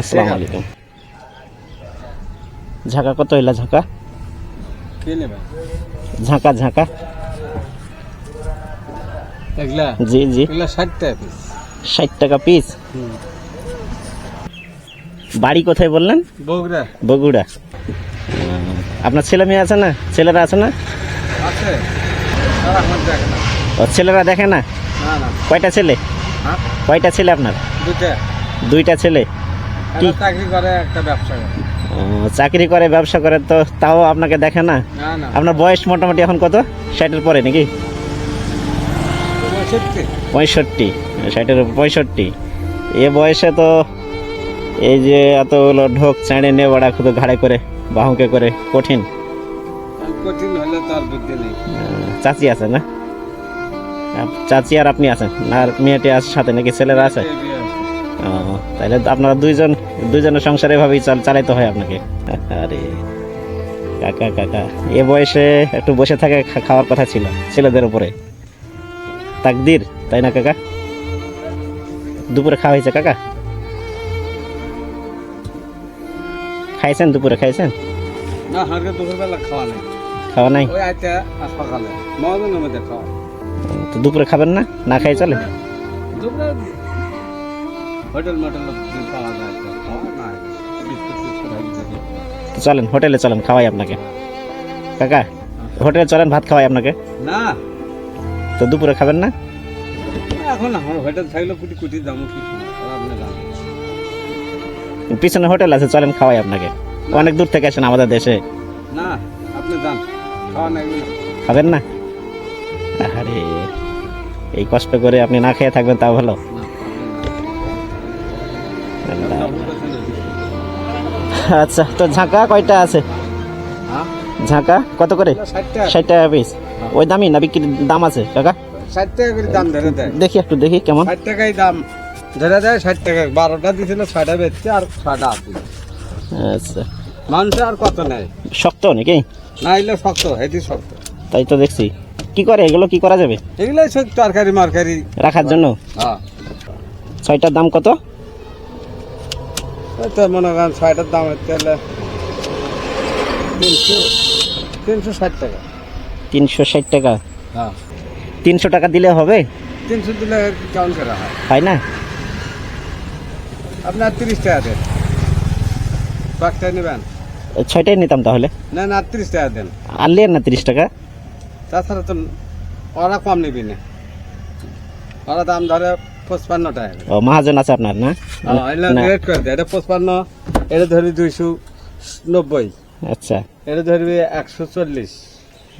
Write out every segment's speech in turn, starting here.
আসসালামু আলাইকুম। ঝাঁকা কত হইলা ঝাঁকা? ঝাঁকা ঝাঁকা? জি জি। ষাট টাকা পিস ষাট টাকা পিস বাড়ি কোথায় বললেন? বগুড়া। বগুড়া। আপনার ছেলে মেয়ে আছে না? ছেলেরা আছে না? ও ছেলেরা দেখে না? কয়টা ছেলে? হ্যাঁ? কয়টা ছেলে আপনার? দুইটা ছেলে? চাকরি করে একটা ব্যবসা করে। চাকরি করে ব্যবসা করে তো তাও আপনাকে দেখে না? আপনার বয়স মোটামুটি এখন কত? ষাটের পরে নাকি? পঁয়ষট্টি। ষাটের পঁয়ষট্টি। এ বয়সে তো এই যে এতগুলো ঢোক চাঁড়ে নিয়ে বাড়া খুব ঘাড়ে করে বাহুকে করে কঠিন। কঠিন হলে তো আর বুদ্ধি নেই। চাচি আছে না? চাচি আর আপনি আছেন? আর মেয়েটি আছে সাথে নাকি ছেলেরা আছে। তাহলে আপনারা দুইজন দুইজনের সংসার এভাবেই চাল চালাইতে হয় আপনাকে। আরে কাকা কাকা এ বয়সে একটু বসে থাকে খাওয়ার কথা ছিল ছেলেদের উপরে। তাকদির তাই না কাকা? দুপুরে খাওয়া হয়েছে কাকা? খাইছেন দুপুরে খাইছেন? না দুপুরবেলা খাওয়া নেই। খাওয়া নাই? ওই আইতে সকালে মহাজনের মধ্যে খাওয়া। তো দুপুরে খাবেন না? না খাই চলে? দুপুরে হোটেল মোটেল পাওয়া যায় খাওয়া চলেন হোটেলে চলেন খাওয়াই আপনাকে। কাকা হোটেলে চলেন ভাত খাওয়াই আপনাকে। না। তো দুপুরে খাবেন না? এখন আমার হোটেল থাকলে কুটি কুটি দাম কি পিছনে হোটেল আছে চলেন খাওয়াই আপনাকে। অনেক দূর থেকে আসেন আমাদের দেশে। না আপনি যান খাওয়া নাই খাবেন না? আরে এই কষ্ট করে আপনি না খেয়ে থাকবেন তাও ভালো। আচ্ছা তো ঝাঁকা কয়টা আছে? হ্যাঁ? ঝাঁকা? কত করে? ষাট টাকা। পিস ওই দামই না বিক্রির দাম আছে কাকা? ষাট টাকা করে দাম ধরে দেয়। দেখি একটু দেখি কেমন। ষাট টাকাই দাম ধরে দেয় ষাট টাকা। বারোটা দিছিল ছয়টা বেচছে আর ছয়টা আচ্ছা। মানুষ আর কত নেয় শক্ত নাকি? না এগুলো শক্ত হেঁটি শক্ত। তাই তো দেখছি। কি করে এগুলো কি করা যাবে? এগুলোই সব তরকারি মারকারি রাখার জন্য? হ্যাঁ। ছয়টার দাম কত? তো মনে করেন ছয়টার দাম হচ্ছে হলে তিনশো তিনশো ষাট টাকা। তিনশো ষাট টাকা? হ্যাঁ। তিনশো টাকা দিলে হবে? তিনশো দিলে কেমন করা হয়? হয় না? আপনার তিরিশ টাকা দেন। বাঘটা নেবেন? ছয়টাই নিতাম তাহলে। না না তিরিশ টাকা দেন। আনলি না তিরিশ টাকা? তাছাড়া তো ওরা কম নেবি না। ওরা দাম ধরে পঁচপান্ন টাকা ও মহাজন আছে আপনার না? রেট করে দেয়। এটা পঁচপান্ন এটা ধরবি দুইশো নব্বই। আচ্ছা। এটা ধরবি একশো চল্লিশ।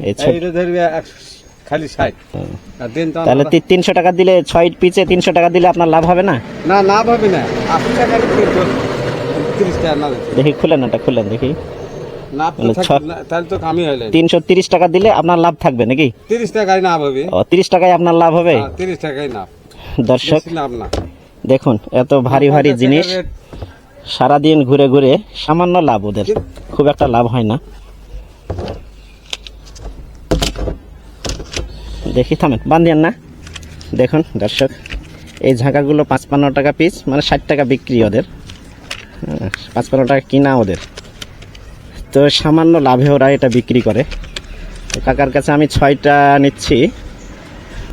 এটা ধরবি একশো খালি ষাট। তাহলে তিনশো টাকা দিলে ছয় পিচে তিনশো টাকা দিলে আপনার লাভ হবে না? না না ভাবি না। আশি টাকা তিরিশ টাকা না দেখি খুলেন ওটা খুলেন দেখি। না মানে তিনশো তিরিশ টাকা দিলে আপনার লাভ থাকবে নাকি? তিরিশ টাকায় না ভাবি ও তিরিশ টাকায় আপনার লাভ হবে? হ্যাঁ, তিরিশ টাকায় না। দর্শক দেখুন এত ভারী ভারী জিনিস সারাদিন ঘুরে ঘুরে সামান্য লাভ ওদের। খুব একটা লাভ হয় না। দেখি থামেন বান্ধিয়ান না। দেখুন দর্শক এই ঝাঁকাগুলো পাঁচপান্ন টাকা পিস মানে ষাট টাকা বিক্রি ওদের। হ্যাঁ, পাঁচপান্ন টাকা কিনা ওদের। তো সামান্য লাভে ওরা এটা বিক্রি করে। কাকার কাছে আমি ছয়টা নিচ্ছি।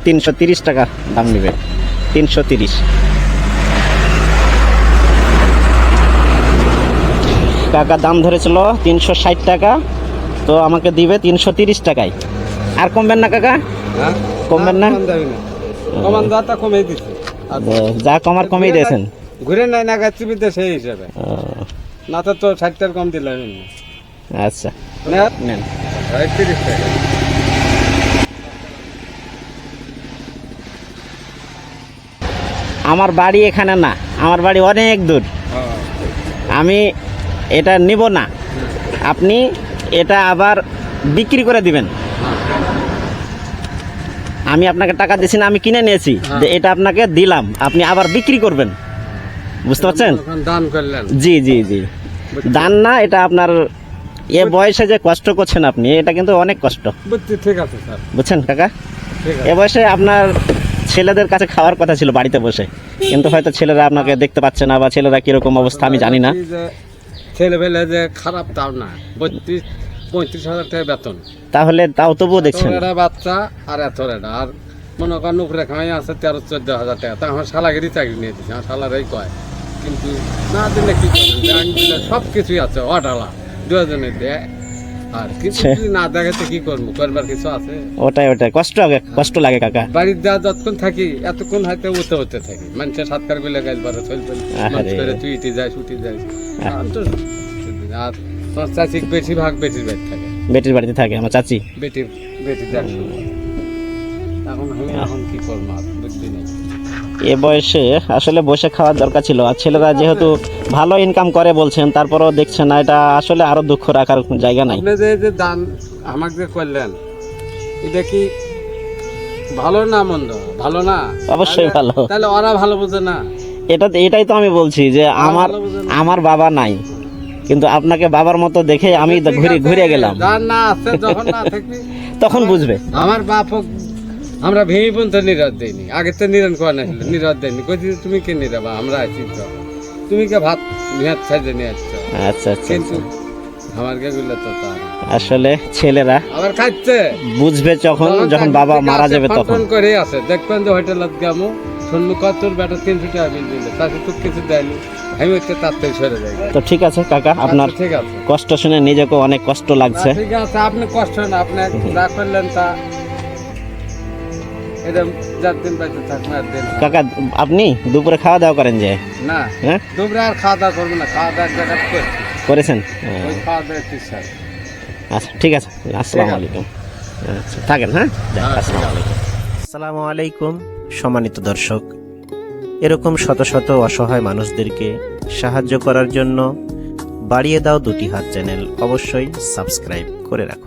তিনশো তিরিশ টাকা দাম নেবে। তিনশো তিরিশ। কাকা দাম ধরেছিল তিনশো ষাট টাকা তো আমাকে দিবে তিনশো তিরিশ টাকায়। আর কমবেন না কাকা? হ্যাঁ? কমবেন না? যা কমার কমেই দিয়েছেন। ঘুরে নাই না গাছ চিবিতে সেই হিসাবে। না তো তো ষাটটার কম দিলে আচ্ছা। নেন। তিরিশ টাকা। আমার বাড়ি এখানে না আমার বাড়ি অনেক দূর। আমি এটা নিব না। আপনি এটা আবার বিক্রি করে দিবেন। আমি আপনাকে টাকা দিছি না আমি কিনে নিয়েছি। হ্যাঁ। এটা আপনাকে দিলাম আপনি আবার বিক্রি করবেন। বুঝতে পারছেন? দান করলেন। জি জি জি। দান না এটা আপনার এ বয়সে যে কষ্ট করছেন আপনি এটা কিন্তু অনেক কষ্ট। ঠিক আছে স্যার। বুঝছেন কাকা? এ বয়সে আপনার ছেলেদের কাছে খাওয়ার কথা ছিল বাড়িতে বসে। কিন্তু হয়তো ছেলেরা আপনাকে দেখতে পাচ্ছে না বা ছেলেরা কীরকম অবস্থা আমি জানি না। ছেলে পেলে যে খারাপ তাও না। বত্রিশ পঁয়ত্রিশ হাজার টাকা বেতন। তাহলে তাও তবুও দেখছেন। বাচ্চা আর এত আর মনে করেন উপরে খামাই আছে তেরো চোদ্দ হাজার টাকা। তা আমার শালাগিরি চাকরি নিয়ে দিচ্ছে আমার শালারাই কয়। কিন্তু না দিলে কি সব কিছুই আছে অডালা। দুজনে দেয়। আর কিছু। যদি না দেখাতে কি করব? করবার কিছু আছে? ওটাই ওটাই। কষ্ট লাগে কষ্ট লাগে কাকা। বাড়ির যা যতক্ষণ থাকি এতক্ষণ হয়তো উঠতে উঠতে থাকি। মানুষের সাতকারগুলো গাছ বারো চলবে মানুষ। করে তুই ইটি যাস উঠি যাস। আর তো আর তোমার বেশিরভাগ বেটির বাড়ি থাকে। বেটির বাড়িতে থাকে আমার চাচি। বেটি বেটি দেখ এখন আমি এখন কি করব বুঝলি না এ বয়সে আসলে বসে খাওয়ার দরকার ছিল। আর ছেলেরা যেহেতু ভালো ইনকাম করে বলছেন তারপরেও দেখছেন না এটা আসলে আরও দুঃখ রাখার জায়গা নাই। আপনি যে যে দান আমাকে যে করলেন এটা কি ভালো না মন্দ? ভালো না? অবশ্যই ভালো। তাহলে ওরা ভালো বোঝে না। এটা এটাই তো আমি বলছি যে আমার আমার বাবা নাই। কিন্তু আপনাকে বাবার মতো দেখে আমি তো ঘুরে ঘুরে গেলাম। না আছে যখন না থাকবি তখন বুঝবে। আমার বাপ হোক, আমরা ভেঙে পর্যন্ত নিরাজ দেয়নি আগে তো নিরান করা না ছিল নিরাজ দেয়নি কইছি তুমি কে নিরাবা আমরা আছি তো। তুমি কে ভাত নিহাত সাইজে নিয়ে আসছো? আচ্ছা আচ্ছা কিন্তু আমার কে গুলো তো তা আসলে ছেলেরা আবার খাচ্ছে বুঝবে যখন যখন বাবা মারা যাবে তখন। করে আছে। দেখবেন যে হোটেলত গামো শুনলু কত বেটা তিনশো টাকা বিল দিলে তাকে তো কিছু দেয়নি। আমি হচ্ছে তার থেকে সরে যাই। তো ঠিক আছে কাকা আপনার আচ্ছা, ঠিক আছে। কষ্ট শুনে নিজেকে অনেক কষ্ট লাগছে। ঠিক আছে আপনি কষ্ট না আপনি যা করলেন তা এটা যার দিন পাইতে থাকবে আর দিন কাকা আপনি দুপুরে খাওয়া দাওয়া করেন যে? না হ্যাঁ? দুপুরে আর খাওয়া দাওয়া করব না খাওয়া দাওয়া এক করেছেন? খাওয়া দাওয়া আচ্ছা ঠিক আছে আসসালামু আলাইকুম। আচ্ছা থাকেন হ্যাঁ? হ্যাঁ, আসসালামু আলাইকুম। আসসালামু আলাইকুম সম্মানিত দর্শক। এরকম শত শত অসহায় মানুষদেরকে সাহায্য করার জন্য বাড়িয়ে দাও দুটি হাত চ্যানেল অবশ্যই সাবস্ক্রাইব করে রাখুন।